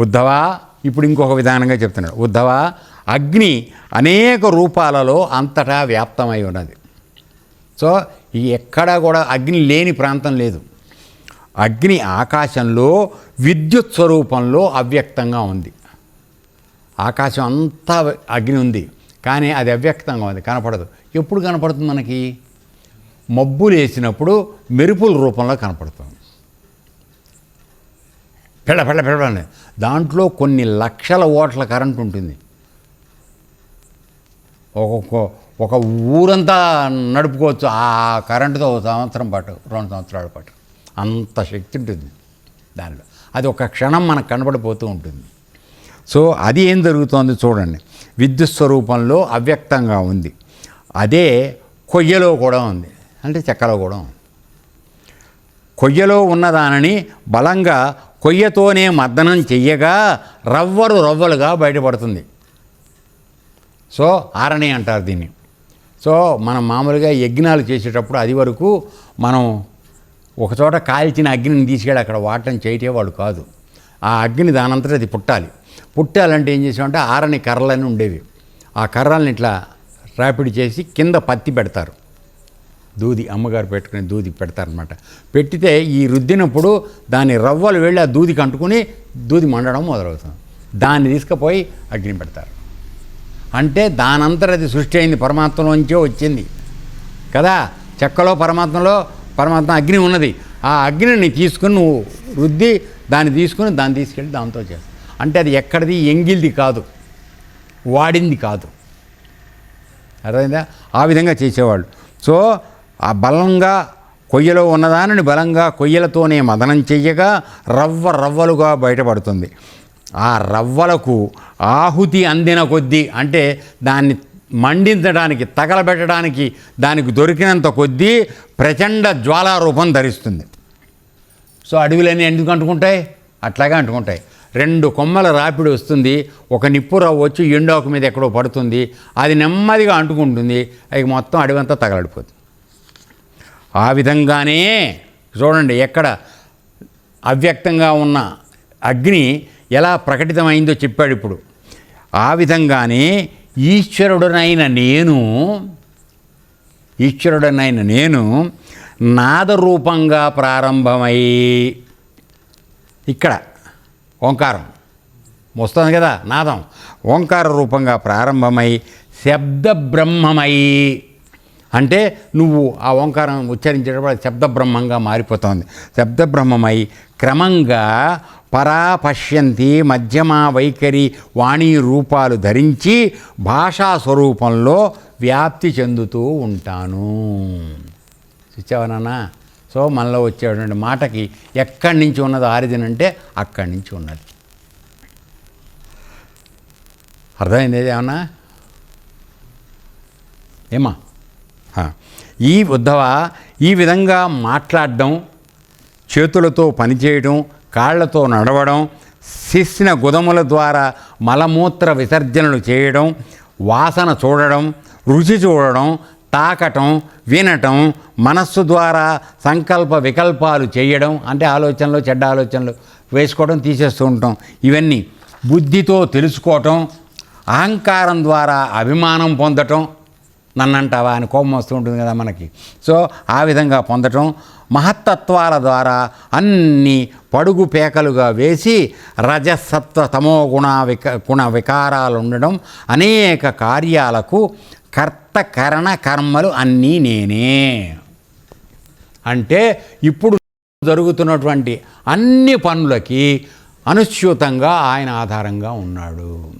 ఉద్ధవా? ఇప్పుడు ఇంకొక విధానంగా చెప్తున్నాడు. ఉద్ధవ? అగ్ని అనేక రూపాలలో అంతటా వ్యాప్తమై ఉన్నది. సో ఈ ఎక్కడా కూడా అగ్ని లేని ప్రాంతం లేదు. అగ్ని ఆకాశంలో విద్యుత్ స్వరూపంలో అవ్యక్తంగా ఉంది. ఆకాశం అంతా అగ్ని ఉంది కానీ అది అవ్యక్తంగా ఉంది కనపడదు. ఎప్పుడు కనపడుతుంది మనకి? మబ్బులు వేసినప్పుడు మెరుపుల రూపంలో కనపడుతుంది. పెళ్ళ పెళ్ళ పెళ్ళ దాంట్లో కొన్ని లక్షల ఓట్ల కరెంట్ ఉంటుంది. ఒక్కొక్క ఒక ఊరంతా నడుపుకోవచ్చు. ఆ కరెంటుతో ఒక సంవత్సరం పాటు రెండు సంవత్సరాల పాటు. అంత శక్తి ఉంటుంది దానిలో. అది ఒక క్షణం మనకు కనబడిపోతూ ఉంటుంది. సో అది ఏం జరుగుతోంది చూడండి. విద్యుత్ స్వరూపంలో అవ్యక్తంగా ఉంది. అదే కొయ్యలో కూడా ఉంది. అంటే చెక్కలో కూడా ఉంది. కొయ్యలో ఉన్నదానని బలంగా కొయ్యతోనే మద్దనం చెయ్యగా రవ్వరు రవ్వలుగా బయటపడుతుంది. సో ఆరణి అంటారు దీన్ని. సో మనం మామూలుగా యజ్ఞాలు చేసేటప్పుడు అది వరకు మనం ఒకచోట కాల్చిన అగ్నిని తీసుకెళ్ళి అక్కడ వాడటం చేయటేవాళ్ళు కాదు. ఆ అగ్ని దానంతటా అది పుట్టాలి. పుట్టాలంటే ఏం చేసామంటే ఆరణి కర్రలని ఉండేవి. ఆ కర్రల్ని ఇట్లా ర్యాపిడ్ చేసి కింద పత్తి పెడతారు. దూది అమ్మగారు పెట్టుకుని దూది పెడతారనమాట పెట్టితే ఈ రుద్దినప్పుడు దాని రవ్వలు వెళ్ళి ఆ దూదికి అంటుకుని దూది మండడం మొదలవుతుంది. దాన్ని తీసుకుపోయి అగ్ని పెడతారు. అంటే దానంతర అది సృష్టి అయింది పరమాత్మలోంచే వచ్చింది. కదా? చెక్కలో పరమాత్మలో పరమాత్మ అగ్ని ఉన్నది. ఆ అగ్నిని తీసుకుని నువ్వు రుద్ది దాన్ని తీసుకుని దాన్ని తీసుకెళ్ళి దాంతో చేస్తావు. అంటే అది ఎక్కడిది? ఎంగిల్ది కాదు. వాడింది కాదు. అర్థమైందా? ఆ విధంగా చేసేవాళ్ళు. సో ఆ బలంగా కొయ్యలో ఉన్నదానిని బలంగా కొయ్యలతోనే మదనం చెయ్యగా రవ్వ రవ్వలుగా బయటపడుతుంది. ఆ రవ్వలకు ఆహుతి అందిన కొద్దీ అంటే దాన్ని మండించడానికి తగలబెట్టడానికి దానికి దొరికినంత కొద్దీ ప్రచండ జ్వాలారూపం ధరిస్తుంది. సో అడవులన్నీ ఎందుకు అంటుకుంటాయి? అట్లాగే అంటుకుంటాయి. రెండు కొమ్మల రాపిడి వస్తుంది ఒక నిప్పు రవ్వ వచ్చి ఎండాకు మీద ఎక్కడో పడుతుంది అది నెమ్మదిగా అంటుకుంటుంది అది మొత్తం అడవంతా తగలడిపోతుంది. ఆ విధంగానే చూడండి ఎక్కడ అవ్యక్తంగా ఉన్న అగ్ని ఎలా ప్రకటితమైందో చెప్పాడు ఇప్పుడు. ఆ విధంగానే ఈశ్వరుడనైన నేను ఈశ్వరుడనైన నేను నాదరూపంగా ప్రారంభమై ఇక్కడ ఓంకారం. వస్తుంది కదా నాదం. ఓంకార రూపంగా ప్రారంభమై శబ్ద బ్రహ్మమై అంటే నువ్వు ఆ ఓంకారం ఉచ్చరించేటప్పుడు శబ్ద బ్రహ్మంగా మారిపోతుంది. శబ్ద బ్రహ్మమై క్రమంగా పరాపశ్యంతి మధ్యమ వైఖరి వాణి రూపాలు ధరించి భాషా స్వరూపంలో వ్యాప్తి చెందుతూ ఉంటాను. చూచావనా సో మనలో వచ్చేటువంటి మాటకి ఎక్కడి నుంచి ఉన్నది ఆరిజిన్ అంటే అక్కడి నుంచి ఉన్నది. అర్థమైంది ఏమన్నా? ఏమా? ఈ ఉద్ధవ ఈ విధంగా మాట్లాడడం చేతులతో పనిచేయడం కాళ్ళతో నడవడం శిస్సిన గుదముల ద్వారా మలమూత్ర విసర్జనలు చేయడం వాసన చూడడం రుచి చూడడం తాకటం వినటం మనస్సు ద్వారా సంకల్ప వికల్పాలు చేయడం అంటే ఆలోచనలు చెడ్డ ఆలోచనలు వేసుకోవడం తీసేస్తూ ఉంటాం. ఇవన్నీ బుద్ధితో తెలుసుకోవటం అహంకారం ద్వారా అభిమానం పొందటం నన్నంటావా అని కోపం వస్తూ ఉంటుంది కదా మనకి. సో ఆ విధంగా పొందటం మహత్తత్వాల ద్వారా అన్ని పడుగు పేకలుగా వేసి రజసత్వ తమో గుణ విక గుణ వికారాలు ఉండడం అనేక కార్యాలకు కర్త కరణ కర్మలు అన్నీ నేనే. అంటే ఇప్పుడు జరుగుతున్నటువంటి అన్ని పనులకి అనుస్యూతంగా ఆయన ఆధారంగా ఉన్నాడు.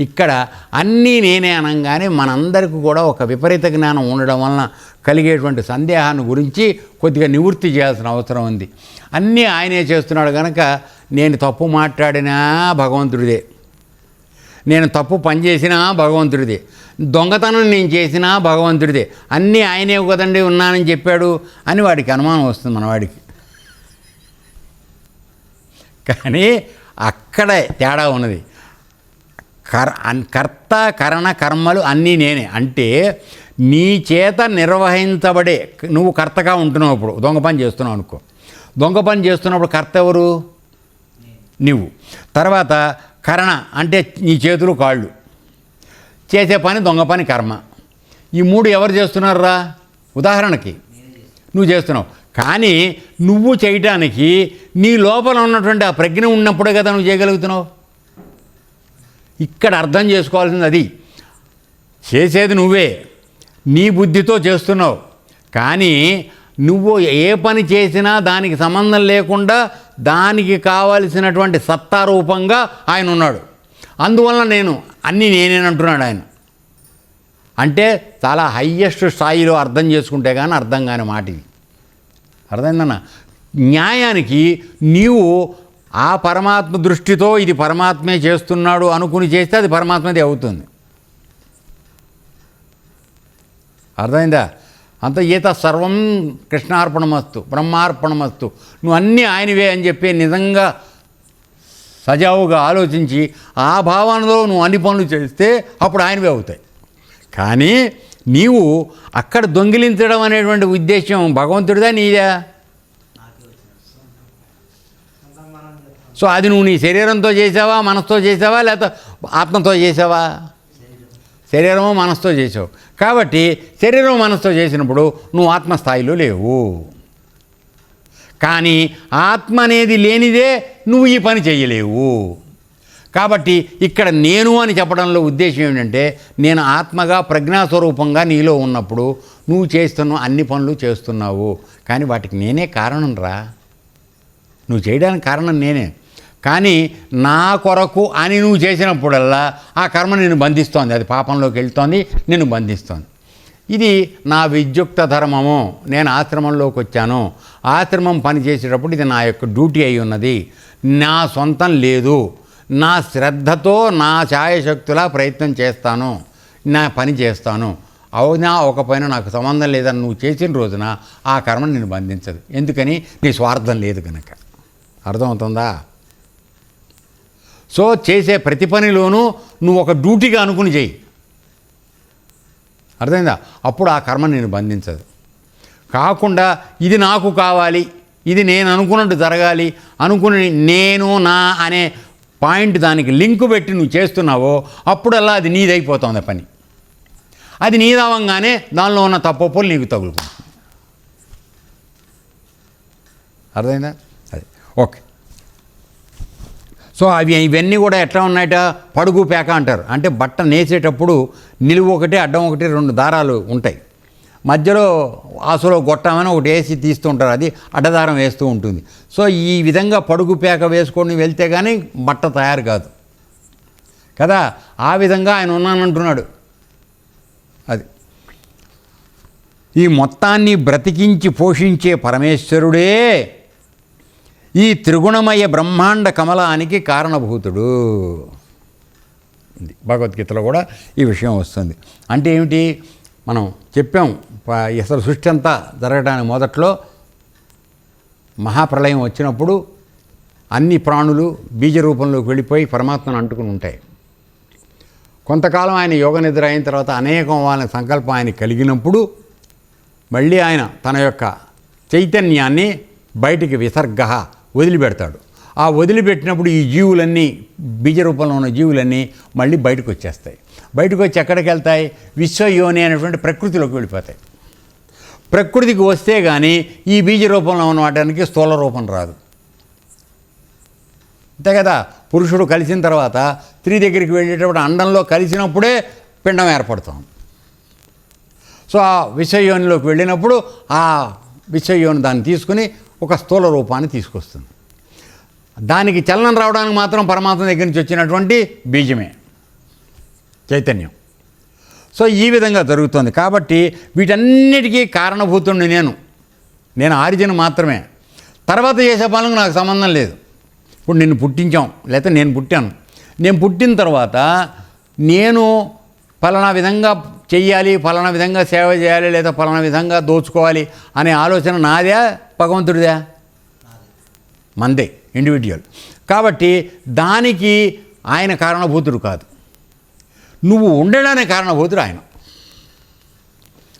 ఇక్కడ అన్నీ నేనే అనగానే మనందరికీ కూడా ఒక విపరీత జ్ఞానం ఉండడం వలన కలిగేటువంటి సందేహాన్ని గురించి కొద్దిగా నివృత్తి చేయాల్సిన అవసరం ఉంది. అన్నీ ఆయనే చేస్తున్నాడు కనుక నేను తప్పు మాట్లాడినా భగవంతుడిదే. నేను తప్పు పని చేసినా భగవంతుడిదే. దొంగతనం నేను చేసినా భగవంతుడిదే. అన్నీ ఆయనే కదండి ఉన్నానని చెప్పాడు అని వాడికి అనుమానం వస్తుంది మనవాడికి కానీ అక్కడే తేడా ఉన్నది. కర్ అన్- కర్త కరణ కర్మలు అన్నీ నేనే. అంటే నీ చేత నిర్వహించబడే నువ్వు కర్తగా ఉంటున్నావు ఇప్పుడు. దొంగ పని చేస్తున్నావు అనుకో. దొంగ పని చేస్తున్నప్పుడు కర్త ఎవరు? నువ్వు తర్వాత కరణ అంటే నీ చేతులు కాళ్ళు. చేసే పని దొంగ పని కర్మ. ఈ మూడు ఎవరు చేస్తున్నారా ఉదాహరణకి నువ్వు చేస్తున్నావు. కానీ నువ్వు చేయటానికి నీ లోపల ఉన్నటువంటి ఆ ప్రజ్ఞ ఉన్నప్పుడే కదా నువ్వు చేయగలుగుతున్నావు. ఇక్కడ అర్థం చేసుకోవాల్సింది అది చేసేది నువ్వే. నీ బుద్ధితో చేస్తున్నావు. కానీ నువ్వు ఏ పని చేసినా దానికి సంబంధం లేకుండా దానికి కావలసినటువంటి సత్తారూపంగా ఆయన ఉన్నాడు. అందువల్ల నేను అన్నీ నేనేనంటున్నాడు ఆయన. అంటే చాలా హయ్యెస్ట్ స్థాయిలో అర్థం చేసుకుంటే కానీ అర్థం కాని మాట ఇది అర్థమైందన్న? న్యాయానికి నీవు ఆ పరమాత్మ దృష్టితో ఇది పరమాత్మే చేస్తున్నాడు అనుకుని చేస్తే అది పరమాత్మదే అవుతుంది. అర్థమైందా? అంత ఈత సర్వం కృష్ణార్పణమస్తు బ్రహ్మార్పణమస్తు. నువ్వు అన్నీ ఆయనవే అని చెప్పి నిజంగా సజావుగా ఆలోచించి ఆ భావనలో నువ్వు అన్ని పనులు చేస్తే అప్పుడు ఆయనవే అవుతాయి. కానీ నీవు అక్కడ దొంగిలించడం అనేటువంటి ఉద్దేశం భగవంతుడిదా నీదా? సో అది నువ్వు నీ శరీరంతో చేసావా మనసుతో చేసావా లేకపోతే ఆత్మతో చేసావా? శరీరము మనసుతో చేసావు. కాబట్టి శరీరం మనసుతో చేసినప్పుడు నువ్వు ఆత్మస్థాయిలో లేవు. కానీ ఆత్మ అనేది లేనిదే నువ్వు ఈ పని చేయలేవు. కాబట్టి ఇక్కడ నేను అని చెప్పడంలో ఉద్దేశం ఏంటంటే నేను ఆత్మగా ప్రజ్ఞాస్వరూపంగా నీలో ఉన్నప్పుడు నువ్వు చేస్తున్న అన్ని పనులు చేస్తున్నావు. కానీ వాటికి నేనే కారణం రా నువ్వు చేయడానికి కారణం నేనే. కానీ నా కొరకు అని నువ్వు చేసినప్పుడల్లా ఆ కర్మ నిన్ను బంధిస్తోంది. అది పాపంలోకి వెళ్తోంది నిన్ను బంధిస్తోంది. ఇది నా విద్యుక్త ధర్మము. నేను ఆశ్రమంలోకి వచ్చాను. ఆశ్రమం పని చేసేటప్పుడు ఇది నా యొక్క డ్యూటీ అయి ఉన్నది. నా సొంతం లేదు. నా శ్రద్ధతో నా ఛాయశక్తులా ప్రయత్నం చేస్తాను. నా పని చేస్తాను. అవునా ఒక పైన నాకు సంబంధం లేదని నువ్వు చేసిన రోజున ఆ కర్మను నేను బంధించదు. ఎందుకని? నీ స్వార్థం లేదు కనుక అర్థమవుతుందా? సో చేసే ప్రతి పనిలోనూ నువ్వు ఒక డ్యూటీగా అనుకుని చెయ్యి అర్థమైందా? అప్పుడు ఆ కర్మ నేను బంధించదు. కాకుండా ఇది నాకు కావాలి ఇది నేను అనుకున్నట్టు జరగాలి అనుకుని నేను నా అనే పాయింట్ దానికి లింక్ పెట్టి నువ్వు చేస్తున్నావో అప్పుడల్లా అది నీదైపోతుంది పని. అది నీదవంగానే దానిలో ఉన్న తప్పొప్పులు నీకు తగులుకుంటుంది అర్థమైందా? ఓకే. సో అవి ఇవన్నీ కూడా ఎట్లా ఉన్నాయట? పడుగు పేక అంటారు. అంటే బట్ట నేసేటప్పుడు నిలువు ఒకటి అడ్డం ఒకటి రెండు దారాలు ఉంటాయి. మధ్యలో ఆసులో గొట్టమని ఒకటి వేసి తీస్తూ ఉంటారు. అది అడ్డదారం వేస్తూ ఉంటుంది. సో ఈ విధంగా పడుగు పేక వేసుకొని వెళ్తే కానీ బట్ట తయారు కాదు. కదా? ఆ విధంగా ఆయన ఉన్నానంటున్నాడు. అది. ఈ మొత్తాన్ని బ్రతికించి పోషించే పరమేశ్వరుడే ఈ త్రిగుణమయ బ్రహ్మాండ కమలానికి కారణభూతుడు. భగవద్గీతలో కూడా ఈ విషయం వస్తుంది. అంటే ఏమిటి? మనం చెప్పాం అసలు సృష్టి అంతా జరగడానికి మొదట్లో మహాప్రళయం వచ్చినప్పుడు అన్ని ప్రాణులు బీజ రూపంలోకి వెళ్ళిపోయి పరమాత్మను అంటుకుని ఉంటాయి. కొంతకాలం ఆయన యోగ నిద్ర అయిన తర్వాత అనేకం వాళ్ళ సంకల్పం ఆయన కలిగినప్పుడు మళ్ళీ ఆయన తన యొక్క చైతన్యాన్ని బయటికి విసర్గ వదిలిపెడతాడు. ఆ వదిలిపెట్టినప్పుడు ఈ జీవులన్నీ బీజ రూపంలో ఉన్న జీవులన్నీ మళ్ళీ బయటకు వచ్చేస్తాయి బయటకు వచ్చి ఎక్కడికి వెళ్తాయి? విశ్వయోని అనేటువంటి ప్రకృతిలోకి వెళ్ళిపోతాయి. ప్రకృతికి వస్తే కానీ ఈ బీజ రూపంలో ఉన్న వాటానికి స్థూల రూపం రాదు. అంతే కదా? పురుషుడు కలిసిన తర్వాత స్త్రీ దగ్గరికి వెళ్ళేటప్పుడు అండంలో కలిసినప్పుడే పిండం ఏర్పడుతుంది సో ఆ విశ్వయోనిలోకి వెళ్ళినప్పుడు ఆ విశ్వయోని దాన్ని తీసుకుని ఒక స్థూల రూపాన్ని తీసుకొస్తుంది. దానికి చలనం రావడానికి మాత్రం పరమాత్మ దగ్గర నుంచి వచ్చినటువంటి బీజమే. చైతన్యం. సో ఈ విధంగా జరుగుతుంది. కాబట్టి వీటన్నిటికీ కారణభూతుడిని నేను. నేను ఆరిజిన్ మాత్రమే. తర్వాత చేసే పనులకు నాకు సంబంధం లేదు. ఇప్పుడు నిన్ను పుట్టించాం. లేకపోతే నేను పుట్టాను. నేను పుట్టిన తర్వాత నేను ఫలానా విధంగా చెయ్యాలి ఫలానా విధంగా సేవ చేయాలి లేదా ఫలానా విధంగా దోచుకోవాలి అనే ఆలోచన నాదే. భగవంతుడిదా? మందే ఇండివిజువల్ కాబట్టి దానికి ఆయన కారణభూతుడు కాదు. నువ్వు ఉండడానికి కారణభూతుడు ఆయన.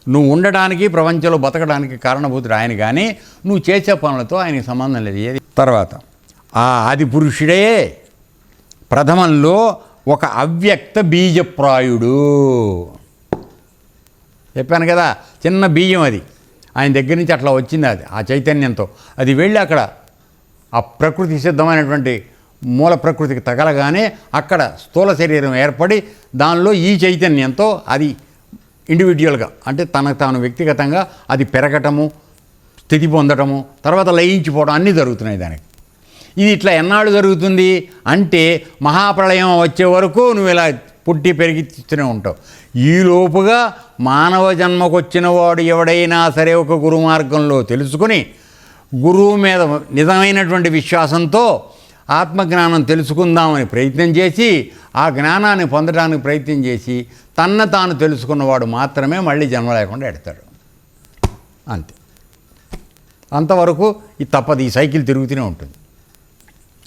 నువ్వు ఉండడానికి ప్రపంచంలో బతకడానికి కారణభూతుడు ఆయన కానీ నువ్వు చేసే పనులతో ఆయనకి సంబంధం లేదు. ఏది? తర్వాత ఆ ఆది పురుషుడే ప్రథమంలో ఒక అవ్యక్త బీజప్రాయుడు. చెప్పాను కదా చిన్న బీజం అది. ఆయన దగ్గర నుంచి అట్లా వచ్చింది అది ఆ చైతన్యంతో. అది వెళ్ళి అక్కడ ఆ ప్రకృతి సిద్ధమైనటువంటి మూల ప్రకృతికి తగలగానే అక్కడ స్థూల శరీరం ఏర్పడి దానిలో ఈ చైతన్యంతో అది ఇండివిజువల్గా అంటే తనకు తాను వ్యక్తిగతంగా అది పెరగటము స్థితి పొందటము తర్వాత లయించిపోవడం అన్నీ జరుగుతున్నాయి దానికి. ఇది ఇట్లా ఎన్నాళ్ళు జరుగుతుంది అంటే మహాప్రళయం వచ్చే వరకు నువ్వు ఇలా పుట్టి పెరిగిస్తూనే ఉంటావు. ఈ లోపుగా మానవ జన్మకొచ్చిన వాడు ఎవడైనా సరే ఒక గురు మార్గంలో తెలుసుకుని గురువు మీద నిజమైనటువంటి విశ్వాసంతో ఆత్మజ్ఞానం తెలుసుకుందామని ప్రయత్నం చేసి ఆ జ్ఞానాన్ని పొందడానికి ప్రయత్నం చేసి తన్న తాను తెలుసుకున్నవాడు మాత్రమే మళ్ళీ జన్మ లేకుండా ఎడతాడు. అంతే. అంతవరకు ఈ తప్పది ఈ సైకిల్ తిరుగుతూనే ఉంటుంది.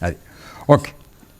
అది. ఓకే.